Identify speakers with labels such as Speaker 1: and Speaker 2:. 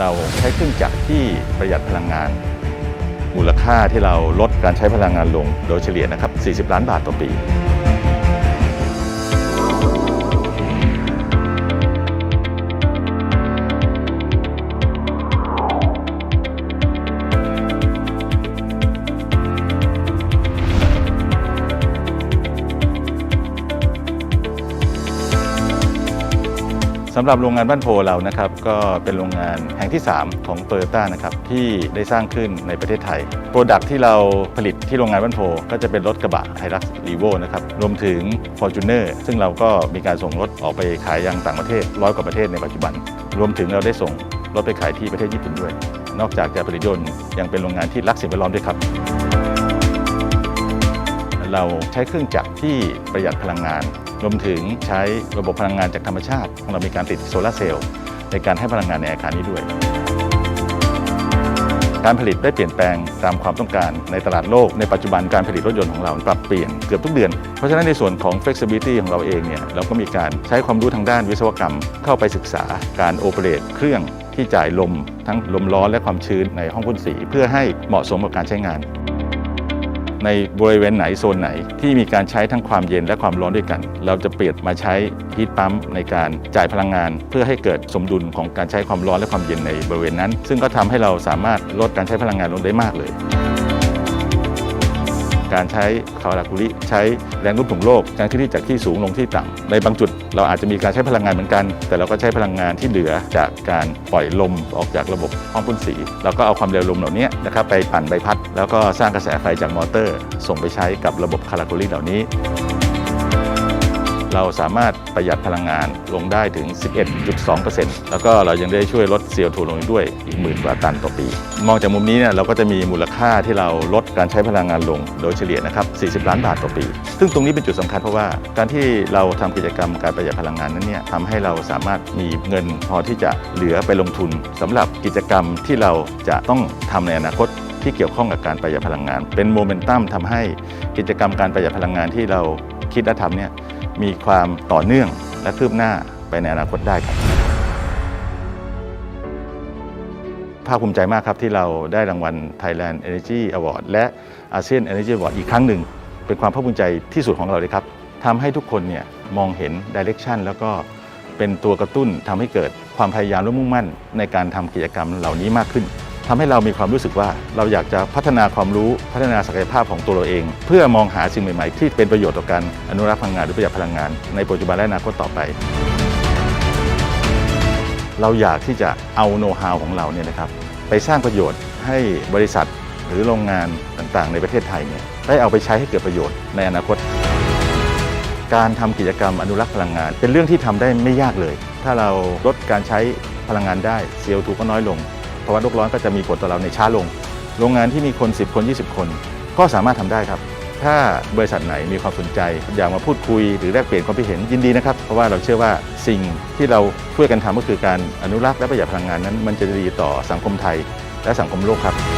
Speaker 1: เราใช้เครื่องจักรที่ประหยัดพลังงาน มูลค่าที่เราลดการใช้พลังงานลงโดยเฉลี่ยนะครับ 40 ล้านบาทต่อปี สำหรับโรงงานบ้านโพเรานะครับก็เป็นโรงงานแห่งที่ 3 ของโตโยต้านะครับที่ได้สร้างขึ้นในประเทศไทย โปรดักที่เราผลิตที่โรงงานบ้านโพก็จะเป็นรถกระบะไฮรักรีโวนะครับรวมถึง f o r t u n e r ซึ่งเราก็มีการส่งรถออกไปขายยังต่างประเทศร้อยกว่าประเทศในปัจจุบัน รวมถึงเราได้ส่งรถไปขายที่ประเทศญี่ปุ่นด้วย นอกจากจะผลิตยนต์ยังเป็นโรงงานที่รักสิ่งแวดล้อมด้วยครับ เราใช้เครื่องจักรที่ประหยัดพลังงาน รวมถึงใช้ระบบพลังงานจากธรรมชาติของเรามีการติดโซลาร์เซลล์ในการให้พลังงานในอาคารนี้ด้วย การผลิตได้เปลี่ยนแปลงตามความต้องการในตลาดโลก ในปัจจุบันการผลิตรถยนต์ของเราปรับเปลี่ยนเกือบทุกเดือน เพราะฉะนั้นในส่วนของ flexibility ของเราเองเนี่ยเราก็มีการใช้ความรู้ทางด้านวิศวกรรม เข้าไปศึกษาการโอเปเรตเครื่องที่จ่ายลม ทั้งลมร้อนและความชื้นในห้องพ่นสี เพื่อให้เหมาะสมกับการใช้งาน ในบริเวณไหนโซนไหน ที่มีการใช้ทั้งความเย็นและความร้อนด้วยกัน เราจะเปลี่ยนมาใช้ฮีทปั๊มในการจ่ายพลังงาน เพื่อให้เกิดสมดุลของการใช้ความร้อนและความเย็นในบริเวณนั้น ซึ่งก็ทำให้เราสามารถลดการใช้พลังงานลงได้มากเลย การใช้คาราคุริใช้แรงโน้มถ่วงโลก การเคลื่อนที่จากที่สูงลงที่ต่ำในบางจุดเราอาจจะมีการใช้พลังงานเหมือนกัน แต่เราก็ใช้พลังงานที่เหลือจากการปล่อยลมออกจากระบบห้องพ่นสีเราก็เอาความเร็วลมเหล่านี้นะครับไปปั่นใบพัด แล้วก็สร้างกระแสไฟจากมอเตอร์ ส่งไปใช้กับระบบคาราคุริเหล่านี้ เราสามารถประหยัดพลังงานลงได้ถึง 11.2%แล้วก็เรายังได้ช่วยลด CO2 ลงอีกด้วยอีกหมื่นกว่าตันต่อปี มองจากมุมนี้เนี่ยเราก็จะมีมูลค่าที่เราลดการใช้พลังงานลงโดยเฉลี่ยนะครับ 40 ล้านบาทต่อปี ซึ่งตรงนี้เป็นจุดสำคัญเพราะว่าการที่เราทำกิจกรรมการประหยัดพลังงานนั้นเนี่ยทำให้เราสามารถมีเงินพอที่จะเหลือไปลงทุนสำหรับกิจกรรมที่เราจะต้องทำในอนาคตที่เกี่ยวข้องกับการประหยัดพลังงาน เป็นโมเมนตัมทำให้กิจกรรมการประหยัดพลังงานที่เราคิดและทำเนี่ย มีความต่อเนื่องและคืบหน้าไปในอนาคตได้ครับภาคภูมิใจมากครับที่เราได้รางวัล Thailand Energy Award และ ASEAN Energy Award อีกครั้งหนึ่ง เป็นความภาคภูมิใจที่สุดของเราเลยครับทำให้ทุกคนเนี่ยมองเห็น Direction แล้วก็เป็นตัวกระตุ้นทำให้เกิดความพยายามและมุ่งมั่นในการทำกิจกรรมเหล่านี้มากขึ้น ทำให้เรามีความรู้สึกว่าเราอยากจะพัฒนาความรู้พัฒนาศักยภาพของตัวเราเอง เพื่อมองหาสิ่งใหม่ๆ ที่เป็นประโยชน์ต่อการอนุรักษ์พลังงานหรือประหยัดพลังงาน ในปัจจุบันและอนาคตต่อไป เราอยากที่จะเอาโน้ตฮาวของเราเนี่ยนะครับไปสร้างประโยชน์ให้บริษัทหรือโรงงานต่างๆ ในประเทศไทยเนี่ยได้เอาไปใช้ให้เกิดประโยชน์ในอนาคต การทำกิจกรรมอนุรักษ์พลังงาน เป็นเรื่องที่ทำได้ไม่ยากเลย ถ้าเราลดการใช้พลังงานได้ CO2 ก็น้อยลง เพราะว่าโลกร้อนก็จะมีผลต่อเราในช้าลง โรงงานที่มีคน 10 คน 20 คน ก็สามารถทำได้ครับ ถ้าบริษัทไหนมีความสนใจ อยากมาพูดคุยหรือแลกเปลี่ยนความคิดเห็นยินดีนะครับ เพราะว่าเราเชื่อว่าสิ่งที่เราช่วยกันทำก็คือการอนุรักษ์และประหยัดพลังงานนั้น มันจะดีต่อสังคมไทย และสังคมโลกครับ